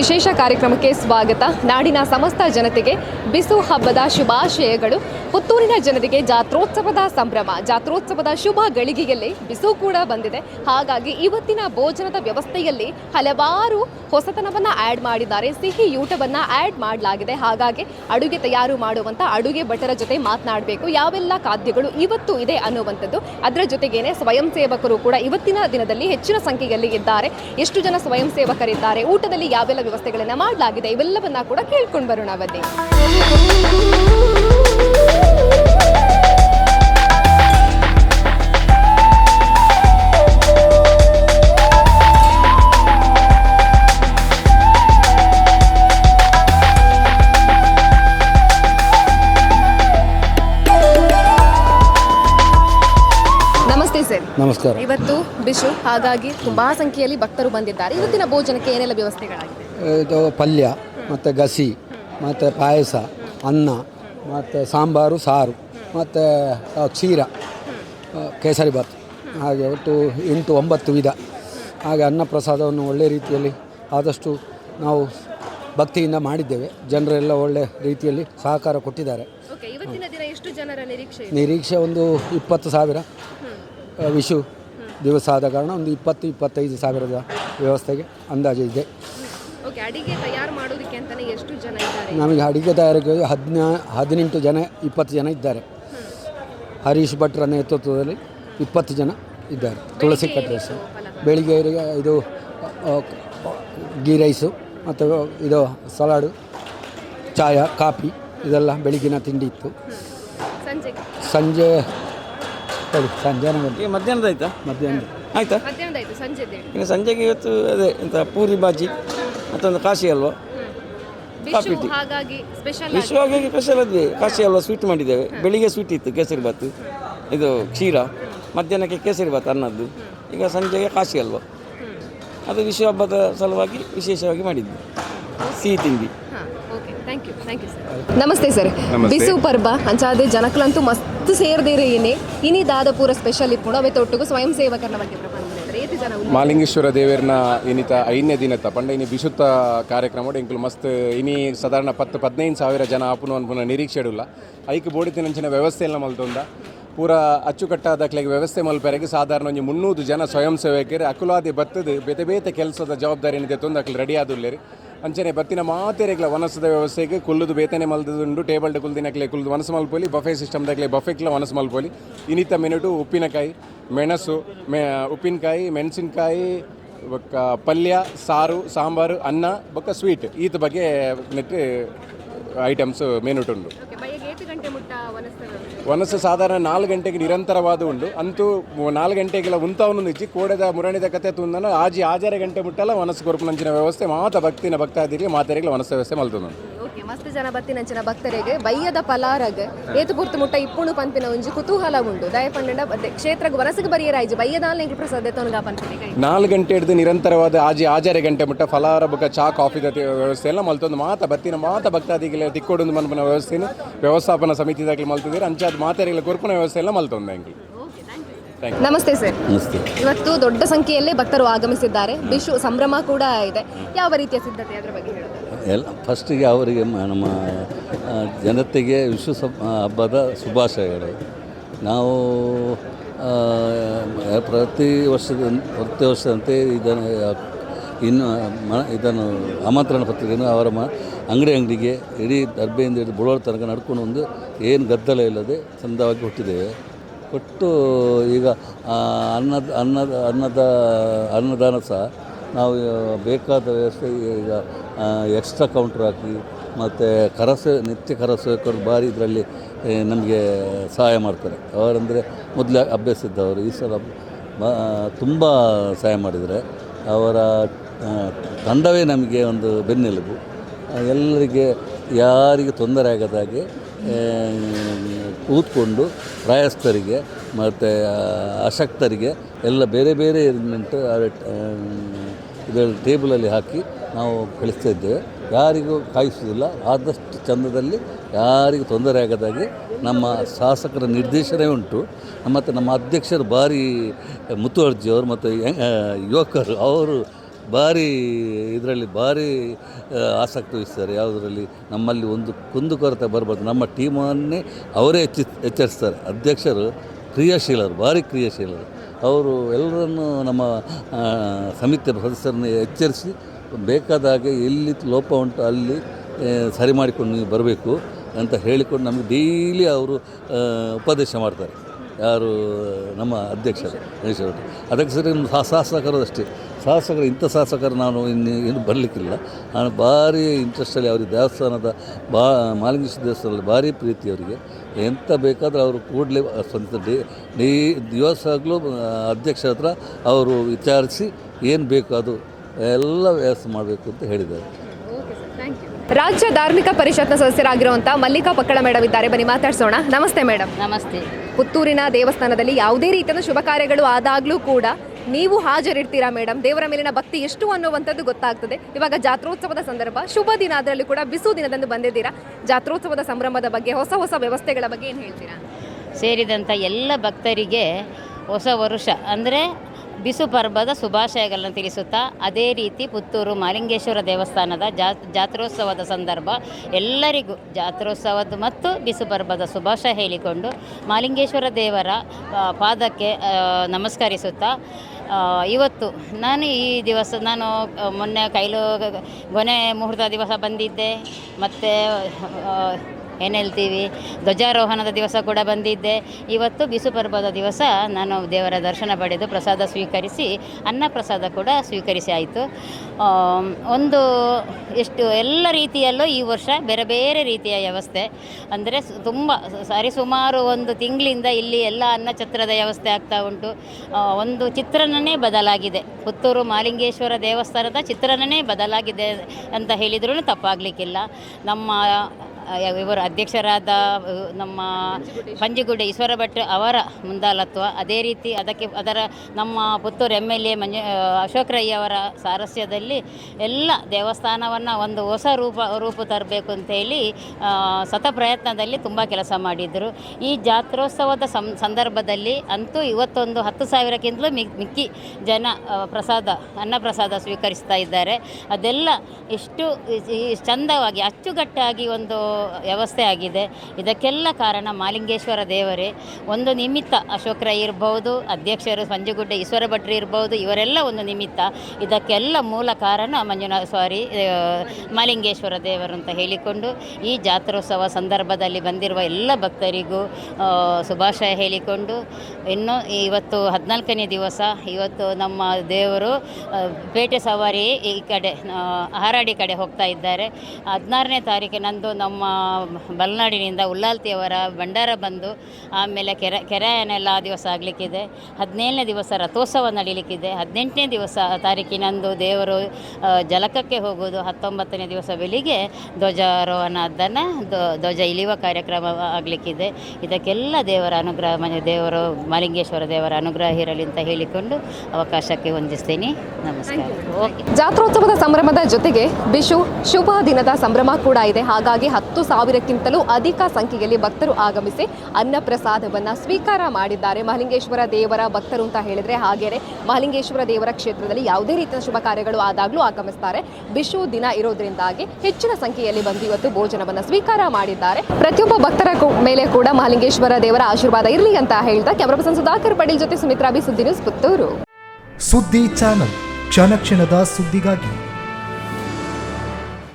ವಿಶೇಷ ಕಾರ್ಯಕ್ರಮಕ್ಕೆ ಸ್ವಾಗತ. ನಾಡಿನ ಸಮಸ್ತ ಜನತೆಗೆ ಬಿಸು ಹಬ್ಬದ ಶುಭಾಶಯಗಳು. ಪುತ್ತೂರಿನ ಜನರಿಗೆ ಜಾತ್ರೋತ್ಸವದ ಸಂಭ್ರಮ. ಜಾತ್ರೋತ್ಸವದ ಶುಭ ಗಳಿಗೆಯಲ್ಲಿ ಬಿಸು ಕೂಡ ಬಂದಿದೆ. ಹಾಗಾಗಿ ಇವತ್ತಿನ ಭೋಜನದ ವ್ಯವಸ್ಥೆಯಲ್ಲಿ ಹಲವಾರು ಹೊಸತನವನ್ನು ಆ್ಯಡ್ ಮಾಡಿದ್ದಾರೆ. ಸಿಹಿ ಯೂಟವನ್ನು ಆ್ಯಡ್ ಮಾಡಲಾಗಿದೆ. ಹಾಗಾಗಿ ಅಡುಗೆ ತಯಾರು ಮಾಡುವಂಥ ಅಡುಗೆ ಭಟರ ಜೊತೆ ಮಾತನಾಡಬೇಕು. ಯಾವೆಲ್ಲ ಖಾದ್ಯಗಳು ಇವತ್ತು ಇದೆ ಅನ್ನುವಂಥದ್ದು, ಅದರ ಜೊತೆಗೇನೆ ಸ್ವಯಂ ಸೇವಕರು ಕೂಡ ಇವತ್ತಿನ ದಿನದಲ್ಲಿ ಹೆಚ್ಚಿನ ಸಂಖ್ಯೆಯಲ್ಲಿ ಇದ್ದಾರೆ. ಎಷ್ಟು ಜನ ಸ್ವಯಂ ಸೇವಕರಿದ್ದಾರೆ? ಊಟದಲ್ಲಿ ಯಾವೆಲ್ಲ ವ್ಯವಸ್ಥೆಗಳನ್ನ ಮಾಡಲಾಗಿದೆ. ಇವೆಲ್ಲವನ್ನ ಕೂಡ ಕೇಳ್ಕೊಂಡು ಬರೋಣ ಬನ್ನಿ ನಮಸ್ತೆ ಸರ್. ನಮಸ್ಕಾರ. ಇವತ್ತು ಬಿಶು ಹಾಗಾಗಿ ತುಂಬಾ ಸಂಖ್ಯೆಯಲ್ಲಿ ಭಕ್ತರು ಬಂದಿದ್ದಾರೆ. ಇವತ್ತಿನ ಭೋಜನಕ್ಕೆ ಏನೆಲ್ಲ ವ್ಯವಸ್ಥೆಗಳಾಗಿದೆ ಇದು ಪಲ್ಯ ಮತ್ತು ಗಸಿ ಮತ್ತು ಪಾಯಸ ಅನ್ನ ಮತ್ತು ಸಾಂಬಾರು ಸಾರು ಮತ್ತು ಕ್ಷೀರ ಕೇಸರಿ ಭಾತ್. ಹಾಗೆ ಒಟ್ಟು ಎಂಟು ಒಂಬತ್ತು ವಿಧ. ಹಾಗೆ ಅನ್ನ ಪ್ರಸಾದವನ್ನು ಒಳ್ಳೆ ರೀತಿಯಲ್ಲಿ ಆದಷ್ಟು ನಾವು ಭಕ್ತಿಯಿಂದ ಮಾಡಿದ್ದೇವೆ. ಜನರೆಲ್ಲ ಒಳ್ಳೆ ರೀತಿಯಲ್ಲಿ ಸಹಕಾರ ಕೊಟ್ಟಿದ್ದಾರೆ. ನಿರೀಕ್ಷೆ ಒಂದು ಇಪ್ಪತ್ತು ಸಾವಿರ. ವಿಶು ವಿಷು ದಿವಸ ಆದ ಕಾರಣ ಒಂದು ಇಪ್ಪತ್ತು ಇಪ್ಪತ್ತೈದು ಸಾವಿರದ ವ್ಯವಸ್ಥೆಗೆ ಅಂದಾಜು ಇದೆ. ಓಕೆ ಅಡಿಗೆ ತಯಾರು ಮಾಡೋದಕ್ಕೆ ಅಂತಾನೆ ಎಷ್ಟು ಜನ ಇದ್ದಾರೆ? ನಮಗೆ ಅಡಿಗೆ ತಯಾರಿಕೆ ಹದಿನಾ ಹದಿನೆಂಟು ಜನ ಇಪ್ಪತ್ತು ಜನ ಇದ್ದಾರೆ. ಹರೀಶ್ ಭಟ್ರ ನೇತೃತ್ವದಲ್ಲಿ ಇಪ್ಪತ್ತು ಜನ ಇದ್ದಾರೆ. ತುಳಸಿ ಕಟ್ರೇಸು ಬೆಳಿಗ್ಗೆ ಇದು ಆ, ಗೀ ರೈಸು ಮತ್ತು ಇದು ಸಲಾಡು ಚಾಯ ಕಾಫಿ ಇದೆಲ್ಲ ಬೆಳಗಿನ ತಿಂಡಿ ಇತ್ತು. ಸಂಜೆಗೆ ಸಂಜೆ ಸರಿ ಸಂಜೆ ಮಧ್ಯಾಹ್ನದ ಆಯ್ತಾ? ಮಧ್ಯಾಹ್ನ. ಆಯ್ತಾ? ಮಧ್ಯಾಹ್ನದ ಆಯ್ತು ಸಂಜೆದ. ಇನ್ನು ಸಂಜೆಗೆ ಇವತ್ತು ಅದೇ ಎಂತ ಪೂರಿ ಬಾಜಿ. ಮತ್ತೊಂದು ಕಾಶಿ ಅಲ್ವಾ ಕಾಫಿ ಟೀ. ಹಾಗಾಗಿ ಸ್ಪೆಷಲ್ ವಿಶ್ವವಾಗಿ ಸ್ಪೆಷಲ್ ಅದ್ವಿ ಕಾಶಿ ಅಲ್ವಾ ಸ್ವೀಟ್ ಮಾಡಿದ್ದೇವೆ. ಬೆಳಿಗ್ಗೆ ಸ್ವೀಟ್ ಇತ್ತು ಕೇಸರಿ ಬಾತು ಇದು ಕ್ಷೀರ. ಮಧ್ಯಾಹ್ನಕ್ಕೆ ಕೇಸರಿ ಭಾತ್ ಅನ್ನದ್ದು. ಈಗ ಸಂಜೆಗೆ ಕಾಶಿ ಅಲ್ವಾ ಅದು ವಿಶ್ವ ಹಬ್ಬದ ಸಲುವಾಗಿ ವಿಶೇಷವಾಗಿ ಮಾಡಿದ್ವಿ ಸಿಹಿ ತಿಂಡಿ. Okay thank you thank you sir ನಮಸ್ತೆ ಸರ್ ಬಿಸು ಪರ್ಬ ಅಂಚಾದೆ ಜನಕ್ಕಂತೂ ಮಸ್ತ್ ಸೇರ್ದಿರೇನೆ ಏನೇ. ಇನಿ ದಾದಪೂರ ಸ್ಪೆಷಲ್ ಇಪ್ಪುಂಡು ಅವೇ ತೊಟ್ಟುಗು ಸ್ವಯಂ ಸೇವಕರ ಬಗ್ಗೆ ಮಾಲಿಂಗೇಶ್ವರ ದೇವೇರ್ನ ಇನಿತ ಐದನೇ ದಿನತ್ತ ಪಂಡ ಇನಿ ಬಿಸುತ್ತ ಕಾರ್ಯಕ್ರಮ ಎಂಕುಲು ಮಸ್ತ್ ಇನಿ ಸಾಧಾರಣ ಪತ್ತು ಪದಿನೈದು ಸಾವಿರ ಜನ ಆಪುನು ಅನ್ಪುನ ನಿರೀಕ್ಷೆಡುಲ್ಲ ಐಕ್ ಬೋಡಿ ತಿನಂಚಿನ ವ್ಯವಸ್ಥೆ ಎಲ್ಲ ಮಲ್ತೊಂದ. ಪೂರ ಅಚ್ಚುಕಟ್ಟಾದಕ್ಲೆಗೆ ವ್ಯವಸ್ಥೆ ಮಲ್ಪರೆಗೆ ಸಾಧಾರಣ ಒಂದು ಮುನ್ನೂರು ಜನ ಸ್ವಯಂ ಸೇವಕರು ಅಕುಲಾದಿ ಬತ್ತದ ಬೇತೆ ಬೇತೆ ಕೆಲಸದ ಜವಾಬ್ದಾರಿ ಏನಿದೆ ತೊಂದು ಅಕ್ಲು ರೆಡಿ ಆದುಲ್ಲೇರಿ. ಅಂಚನೆ ಬತ್ತಿನ ಮಾತೆರೆಗ್ಲ ವನಸದ ವ್ಯವಸ್ಥೆಗೆ ಕುಲ್ಲುದು ಬೇತನೆ ಮಲ್ದುಂಡು ಟೇಬಲ್ ಕುಲ್ದಿನಕ್ಲೆ ಕುಲ್ದು ವನಸ ಮಲ್ಪೋಲಿ, ಬಫೆ ಸಿಸ್ಟಮ್ದಾಗ್ಲೆ ಬಫೆಕ್ಲ ವನಸ ಮಲ್ಪೋಲಿ, ಇನಿತ ಮಿನಿಟು ಉಪ್ಪಿನಕಾಯಿ. ಮೆಣಸು ಮೆ ಉಪ್ಪಿನಕಾಯಿ ಮೆಣಸಿನಕಾಯಿ ಬೊಕ್ಕ ಪಲ್ಯ ಸಾರು ಸಾಂಬಾರು ಅನ್ನ ಬೊಕ್ಕ ಸ್ವೀಟ್ ಈತ ಬಗ್ಗೆ ನೆಟ್ಟು ಐಟಮ್ಸ್ ಮುಟ್ಟ ವನಸ್ತ ವನಸ ಸಾಧಾರಣ ನಾಲ್ಕು ಗಂಟೆಗೆ ನಿರಂತರವಾದ ಉಂಡು. ಅಂತೂ ನಾಲ್ಕು ಗಂಟೆಗೆಲ್ಲ ಉಂತವನು ನಿಚ್ಚಿ ಕೋಡೆದ ಮುರಣಿದ ಕತೆ ತುಂದನ ಆಜಿ ಆಜಾರೆ ಗಂಟೆ ಮುಟ್ಟಲ್ಲ ವನಸ ಕೊರ್ಪುನಂಚಿನ ವ್ಯವಸ್ಥೆ ಮಾತ ಭಕ್ತಿನ ಭಕ್ತಾದಿರಿಗೆ ಮಾತೆರೆಗ್ಲ ವನಸ ವ್ಯವಸ್ಥೆ ಮಲ್ತುಂಡು ಓಕೆ ಮಸ್ತ್ ಜನ ಬತ್ತಿನಂಚಿನ ಭಕ್ತರಿಗೆ ಬಯ್ಯದ ಪಲಾರಗ್ ಏತು ಪೂರ್ತಿ ಮುಟ್ಟ ಇಪ್ಪುಣು ಪಂಪಿನ ಒಂಜಿ ಕುತೂಹಲ ಉಂಡು. ದಯಪಂಡ ಕ್ಷೇತ್ರ ವರಸಕ್ಕೆ ಬರಿಯರಾಯ್ಜಿ ಬಯ್ಯದಾಲ್ ಎಂಕ್ಲು ಪ್ರಸಾದ ತೊನಗ ಪಂಪಿನ ನಾಲ್ಕು ಗಂಟೆ ಹಿಡಿದು ನಿರಂತರವಾದ ಆಜಿ ಆಜಾರೆ ಗಂಟೆ ಮುಟ್ಟ ಫಲಾರ ಬುಕ್ಕ ಚಾ ಕಾಫಿ ದ ವ್ಯವಸ್ಥೆ ಎಲ್ಲ ಮಲ್ತೊಂದು ಮಾತ ಬತ್ತಿನ ಮಾತ ಭಕ್ತಾದಿಗಳ ತಿಕ್ಕೊಡೊಂದು ಮನ್ಪನ ವ್ಯವಸ್ಥೆನ ಸಮಿತಿ ದಾಖಲೆ ಮಲ್ತಿದ್ದೀರಿ ಅಂಚಾದ ಮಾತಾರಿಗಳ ಕೊರ್ಪುನ ವ್ಯವಸ್ಥೆ ಎಲ್ಲ ಮಲ್ತೊಂದು ಹೆಂಗೆ ನಮಸ್ತೆ ಸರ್. ಇವತ್ತು ದೊಡ್ಡ ಸಂಖ್ಯೆಯಲ್ಲಿ ಭಕ್ತರು ಆಗಮಿಸಿದ್ದಾರೆ. ಬಿಶು ಸಂಭ್ರಮ ಕೂಡ ಇದೆ. ಯಾವ ರೀತಿಯ ಸಿದ್ಧತೆ ಅದರ ಬಗ್ಗೆ ಎಲ್ಲ ಫಸ್ಟಿಗೆ ಅವರಿಗೆ ನಮ್ಮ ಜನತೆಗೆ ವಿಶ್ವ ಹಬ್ಬದ ಶುಭಾಶಯಗಳು. ನಾವು ಪ್ರತಿ ವರ್ಷದ, ಪ್ರತಿ ವರ್ಷದಂತೆ ಇದನ್ನು, ಇನ್ನು, ಮ, ಇದನ್ನು ಆಮಂತ್ರಣ ಪತ್ರಿಕೆಯನ್ನು ಅವರ ಮ, ಅಂಗಡಿ ಅಂಗಡಿಗೆ, ಇಡೀ ದರ್ಬೆಯಿಂದ ಹಿಡಿದು ಬುಡೋರ ತನಕ ನಡ್ಕೊಂಡು ಒಂದು ಏನು ಗದ್ದಲ ಇಲ್ಲದೆ ಚಂದವಾಗಿ ಕೊಟ್ಟಿದ್ದೇವೆ. ಕೊಟ್ಟು ಈಗ ಅನ್ನದ ಅನ್ನದ ಅನ್ನದ, ಅನ್ನದಾನ ಸಹ ನಾವು ಬೇಕಾದ ವ್ಯವಸ್ಥೆ, ಈಗ ಎಕ್ಸ್ಟ್ರಾ ಕೌಂಟ್ರ್ ಹಾಕಿ, ಮತ್ತು ಕರಸೇ, ನಿತ್ಯ ಕರಸೇವಕರು ಭಾರಿ ಇದರಲ್ಲಿ ನಮಗೆ ಸಹಾಯ ಮಾಡ್ತಾರೆ. ಅವರಂದರೆ ಮೊದಲೇ ಅಭ್ಯಾಸ ಇದ್ದವರು ಈ ಸಲ ತುಂಬ ಸಹಾಯ ಮಾಡಿದರೆ ಅವರ ತಂಡವೇ ನಮಗೆ ಒಂದು ಬೆನ್ನೆಲುಬು. ಎಲ್ಲರಿಗೆ ಯಾರಿಗೆ ತೊಂದರೆ ಆಗದ ಹಾಗೆ ಕೂತ್ಕೊಂಡು ಪ್ರಾಯಸ್ಥರಿಗೆ ಮತ್ತು ಅಶಕ್ತರಿಗೆ ಎಲ್ಲ ಬೇರೆ ಬೇರೆ ಅರೇಂಜ್ಮೆಂಟ್ ಇದರಲ್ಲಿ ಟೇಬಲಲ್ಲಿ ಹಾಕಿ ನಾವು ಕಳಿಸ್ತಾ ಇದ್ದೇವೆ. ಯಾರಿಗೂ ಕಾಯಿಸೋದಿಲ್ಲ ಆದಷ್ಟು ಚಂದದಲ್ಲಿ ಯಾರಿಗೂ ತೊಂದರೆ ಆಗದಾಗೆ ನಮ್ಮ ಶಾಸಕರ ನಿರ್ದೇಶನೇ ಉಂಟು. ಮತ್ತು ನಮ್ಮ ಅಧ್ಯಕ್ಷರು ಭಾರಿ ಮುತುವರ್ಜಿಯವರು ಮತ್ತು ಯುವಕರು, ಅವರು ಭಾರಿ ಇದರಲ್ಲಿ ಭಾರಿ ಆಸಕ್ತಿ ವಹಿಸ್ತಾರೆ. ಯಾವುದರಲ್ಲಿ ನಮ್ಮಲ್ಲಿ ಒಂದು ಕುಂದುಕೊರತೆ ಬರಬಾರ್ದು. ನಮ್ಮ ಟೀಮನ್ನೇ ಅವರೇ ಎಚ್ಚಿ ಎಚ್ಚರಿಸ್ತಾರೆ. ಅಧ್ಯಕ್ಷರು ಕ್ರಿಯಾಶೀಲರು, ಭಾರಿ ಕ್ರಿಯಾಶೀಲರು. ಅವರು ಎಲ್ಲರನ್ನು ನಮ್ಮ ಸಮಿತಿಯ ಸದಸ್ಯರನ್ನು ಎಚ್ಚರಿಸಿ ಬೇಕಾದ ಹಾಗೆ ಎಲ್ಲಿ ಲೋಪ ಉಂಟು, ಅಲ್ಲಿ ಸರಿ ಮಾಡಿಕೊಂಡು ಬರಬೇಕು ಅಂತ ಹೇಳಿಕೊಂಡು ನಮಗೆ ಡೈಲಿ ಅವರು ಉಪದೇಶ ಮಾಡ್ತಾರೆ. ಯಾರು, ನಮ್ಮ ಅಧ್ಯಕ್ಷರು ಅಧ್ಯಕ್ಷರು ಅದಕ್ಕೆ ಸರಿ ಸಾಹಸ ಸಾ- ಶಾಸಕರು ಇಂಥ ಶಾಸಕರು ನಾನು ಇನ್ನು ಏನು ಬರಲಿಕ್ಕಿಲ್ಲ. ನಾನು ಭಾರಿ ಇಂಟ್ರೆಸ್ಟಲ್ಲಿ ಅವ್ರಿಗೆ ದೇವಸ್ಥಾನದ ಬಾ ಮಾಲಿಂಗೇಶ್ವರ ದೇವಸ್ಥಾನದಲ್ಲಿ ಭಾರಿ ಪ್ರೀತಿ ಅವರಿಗೆ. ಎಂತ ಬೇಕಾದರೂ ಅವರು ಕೂಡಲೇ ಸ್ವಂತ ಡೇ ಡೇ ದಿವಸಗಳು ಅಧ್ಯಕ್ಷರ ಹತ್ರ ಅವರು ವಿಚಾರಿಸಿ ಏನು ಬೇಕು ಅದು ಎಲ್ಲ ವ್ಯವಸ್ಥೆ ಮಾಡಬೇಕು ಅಂತ ಹೇಳಿದ್ದಾರೆ. ರಾಜ್ಯ ಧಾರ್ಮಿಕ ಪರಿಷತ್ನ ಸದಸ್ಯರಾಗಿರುವಂತಹ ಮಲ್ಲಿಕಾ ಪಕ್ಕಳ ಮೇಡಮ್ ಇದ್ದಾರೆ. ಬನ್ನಿ ಮಾತಾಡ್ಸೋಣ. ನಮಸ್ತೆ ಮೇಡಮ್. ನಮಸ್ತೆ. ಪುತ್ತೂರಿನ ದೇವಸ್ಥಾನದಲ್ಲಿ ಯಾವುದೇ ರೀತಿಯ ಶುಭ ಕಾರ್ಯಗಳು ಆದಾಗಲೂ ಕೂಡ ನೀವು ಹಾಜರಿರ್ತೀರಾ ಮೇಡಮ್ ದೇವರ ಮೇಲಿನ ಭಕ್ತಿ ಎಷ್ಟು ಅನ್ನುವಂಥದ್ದು ಗೊತ್ತಾಗ್ತದೆ. ಇವಾಗ ಜಾತ್ರೋತ್ಸವದ ಸಂದರ್ಭ, ಶುಭ ದಿನ ಅದರಲ್ಲಿ ಕೂಡ ಬಿಸು ದಿನದಂದು ಬಂದಿದ್ದೀರಾ? ಜಾತ್ರೋತ್ಸವದ ಸಂಭ್ರಮದ ಬಗ್ಗೆ, ಹೊಸ ಹೊಸ ವ್ಯವಸ್ಥೆಗಳ ಬಗ್ಗೆ ಏನು ಹೇಳ್ತೀರಾ? ಸೇರಿದಂಥ ಎಲ್ಲ ಭಕ್ತರಿಗೆ ಹೊಸ ವರುಷ, ಅಂದರೆ ಬಿಸು ಪರ್ವದ ಶುಭಾಶಯಗಳನ್ನು ತಿಳಿಸುತ್ತಾ, ಅದೇ ರೀತಿ ಪುತ್ತೂರು ಮಾಲಿಂಗೇಶ್ವರ ದೇವಸ್ಥಾನದ ಜಾತ್ರೋತ್ಸವದ ಸಂದರ್ಭ ಎಲ್ಲರಿಗೂ ಜಾತ್ರೋತ್ಸವದ ಮತ್ತು ಬಿಸು ಪರ್ವದ ಶುಭಾಶಯ ಹೇಳಿಕೊಂಡು ಮಾಲಿಂಗೇಶ್ವರ ದೇವರ ಪಾದಕ್ಕೆ ನಮಸ್ಕರಿಸುತ್ತಾ ಇವತ್ತು ನಾನು ಈ ದಿವಸ ನಾನು ಮೊನ್ನೆ ಕೈಲು ಕೊನೆ ಮುಹೂರ್ತ ದಿವಸ ಬಂದಿದ್ದೆ. ಮತ್ತು ಏನು ಹೇಳ್ತೀವಿ? ಧ್ವಜಾರೋಹಣದ ದಿವಸ ಕೂಡ ಬಂದಿದ್ದೆ. ಇವತ್ತು ಬಿಸು ಪರ್ವದ ದಿವಸ. ನಾನು ದೇವರ ದರ್ಶನ ಪಡೆದು ಪ್ರಸಾದ ಸ್ವೀಕರಿಸಿ, ಅನ್ನ ಪ್ರಸಾದ ಕೂಡ ಸ್ವೀಕರಿಸಿ ಆಯಿತು. ಒಂದು ಎಷ್ಟು ಎಲ್ಲ ರೀತಿಯಲ್ಲೂ ಈ ವರ್ಷ ಬೇರೆ ಬೇರೆ ರೀತಿಯ ವ್ಯವಸ್ಥೆ. ಅಂದರೆ ತುಂಬ ಸರಿಸುಮಾರು ಒಂದು ತಿಂಗಳಿಂದ ಇಲ್ಲಿ ಎಲ್ಲ ಅನ್ನ ಅನ್ನಛತ್ರದ ವ್ಯವಸ್ಥೆ ಆಗ್ತಾ ಉಂಟು. ಒಂದು ಚಿತ್ರಣನೇ ಬದಲಾಗಿದೆ. ಪುತ್ತೂರು ಮಾಲಿಂಗೇಶ್ವರ ದೇವಸ್ಥಾನದ ಚಿತ್ರಣನೇ ಬದಲಾಗಿದೆ ಅಂತ ಹೇಳಿದ್ರೂ ತಪ್ಪಾಗಲಿಕ್ಕಿಲ್ಲ. ನಮ್ಮ ಇವರು ಅಧ್ಯಕ್ಷರಾದ ನಮ್ಮ ಪಂಜಿಗುಡ್ಡೆ ಈಶ್ವರ ಭಟ್ ಅವರ ಮುಂದಾಲತ್ವ ಅದೇ ರೀತಿ ಅದಕ್ಕೆ, ಅದರ ನಮ್ಮ Puttur M L A Manju Ashok Rai ಅವರ ಸಾರಸ್ಯದಲ್ಲಿ ಎಲ್ಲ ದೇವಸ್ಥಾನವನ್ನು ಒಂದು ಹೊಸ ರೂಪ ರೂಪ ತರಬೇಕು ಅಂತೇಳಿ ಸತ ಪ್ರಯತ್ನದಲ್ಲಿ ತುಂಬ ಕೆಲಸ ಮಾಡಿದರು. ಈ ಜಾತ್ರೋತ್ಸವದ ಸಂದರ್ಭದಲ್ಲಿ ಅಂತೂ ಇವತ್ತೊಂದು ಹತ್ತು ಸಾವಿರಕ್ಕಿಂತಲೂ ಮಿಕ್ಕಿ ಜನ ಪ್ರಸಾದ, ಅನ್ನ ಪ್ರಸಾದ ಸ್ವೀಕರಿಸ್ತಾ ಇದ್ದಾರೆ. ಅದೆಲ್ಲ ಎಷ್ಟು ಚಂದವಾಗಿ, ಅಚ್ಚುಕಟ್ಟಾಗಿ ಒಂದು ವ್ಯವಸ್ಥೆ ಆಗಿದೆ. ಇದಕ್ಕೆಲ್ಲ ಕಾರಣ ಮಾಲಿಂಗೇಶ್ವರ ದೇವರೇ. ಒಂದು ನಿಮಿತ್ತ ಅಶೋಕ್ ರೈ ಇರ್ಬೋದು, ಅಧ್ಯಕ್ಷರು ಸಂಜುಗುಡ್ಡೆ ಈಶ್ವರ ಭಟ್ರಿ ಇರ್ಬೋದು, ಇವರೆಲ್ಲ ಒಂದು ನಿಮಿತ್ತ. ಇದಕ್ಕೆಲ್ಲ ಮೂಲ ಕಾರಣ ಮಂಜುನಾಥ ಸಾರಿ ಮಾಲಿಂಗೇಶ್ವರ ದೇವರು ಅಂತ ಹೇಳಿಕೊಂಡು, ಈ ಜಾತ್ರೋತ್ಸವ ಸಂದರ್ಭದಲ್ಲಿ ಬಂದಿರುವ ಎಲ್ಲ ಭಕ್ತರಿಗೂ ಶುಭಾಶಯ ಹೇಳಿಕೊಂಡು, ಇನ್ನು ಇವತ್ತು ಹದಿನಾಲ್ಕನೇ ದಿವಸ, ಇವತ್ತು ನಮ್ಮ ದೇವರು ಪೇಟೆ ಸವಾರಿ ಈ ಕಡೆ ಹಾರಾಡಿ ಕಡೆ ಹೋಗ್ತಾ ಇದ್ದಾರೆ. ಹದಿನಾರನೇ ತಾರೀಕಿನಂದು ನಮ್ಮ ಬಲ್ನಾಡಿನಿಂದ ಉಲ್ಲಾಲ್ತಿಯವರ ಭಂಡಾರ ಬಂದು ಆಮೇಲೆ ಕೆರೆ ಕೆರೆಯನೆಲ್ಲ ಆ ದಿವಸ ಆಗಲಿಕ್ಕಿದೆ. ಹದಿನೇಳನೇ ದಿವಸ ರಥೋತ್ಸವ ನಡೀಲಿಕ್ಕಿದೆ. ಹದಿನೆಂಟನೇ ದಿವಸ ತಾರೀಕಿನಂದು ದೇವರು ಜಲಕಕ್ಕೆ ಹೋಗೋದು ಹತ್ತೊಂಬತ್ತನೇ ದಿವಸ ಬೆಳಿಗ್ಗೆ ಧ್ವಜಾರೋಹಣ ಅದನ್ನು ಧ್ವಜ ಇಳಿಯುವ ಕಾರ್ಯಕ್ರಮ ಆಗಲಿಕ್ಕಿದೆ. ಇದಕ್ಕೆಲ್ಲ ದೇವರ ಅನುಗ್ರಹ ಮನೆ ದೇವರು ಮಲಿಂಗೇಶ್ವರ ದೇವರ ಅನುಗ್ರಹ ಇರಲಿ ಅಂತ ಹೇಳಿಕೊಂಡು ಅವಕಾಶಕ್ಕೆ ವಂದಿಸ್ತೀನಿ. ನಮಸ್ಕಾರ. ಓಕೆ. ಜಾತ್ರೋತ್ಸವದ ಸಂಭ್ರಮದ ಜೊತೆಗೆ ವಿಶು ಶುಭ ದಿನದ ಸಂಭ್ರಮ ಕೂಡ ಇದೆ. ಹಾಗಾಗಿ ಹತ್ತು ಸಾವಿರಕ್ಕಿಂತಲೂ ಅಧಿಕ ಸಂಖ್ಯೆಯಲ್ಲಿ ಭಕ್ತರು ಆಗಮಿಸಿ ಅನ್ನ ಪ್ರಸಾದವನ್ನು ಸ್ವೀಕಾರ ಮಾಡಿದ್ದಾರೆ. ಮಹಲಿಂಗೇಶ್ವರ ದೇವರ ಭಕ್ತರು ಅಂತ ಹೇಳಿದರೆ ಹಾಗೇನೆ. ಮಹಲಿಂಗೇಶ್ವರ ದೇವರ ಕ್ಷೇತ್ರದಲ್ಲಿ ಯಾವುದೇ ರೀತಿಯ ಶುಭ ಕಾರ್ಯಗಳು ಆದಾಗಲೂ ಆಗಮಿಸ್ತಾರೆ. ಬಿಶು ದಿನ ಇರೋದ್ರಿಂದಾಗಿ ಹೆಚ್ಚಿನ ಸಂಖ್ಯೆಯಲ್ಲಿ ಬಂದು ಇವತ್ತು ಭೋಜನವನ್ನು ಸ್ವೀಕಾರ ಮಾಡಿದ್ದಾರೆ. ಪ್ರತಿಯೊಬ್ಬ ಭಕ್ತರ ಮೇಲೆ ಕೂಡ ಮಹಲಿಂಗೇಶ್ವರ ದೇವರ ಆಶೀರ್ವಾದ ಇರಲಿ ಅಂತ ಹೇಳ್ತಾ ಕ್ಯಾಮರಾ ಪರ್ಸನ್ ಸುಧಾಕರ್ ಪಟೇಲ್ ಜೊತೆ Sumitra B Suddi news Puttur. Suddi channel ಕ್ಷಣ ಕ್ಷಣದ ಸುದ್ದಿಗಾಗಿ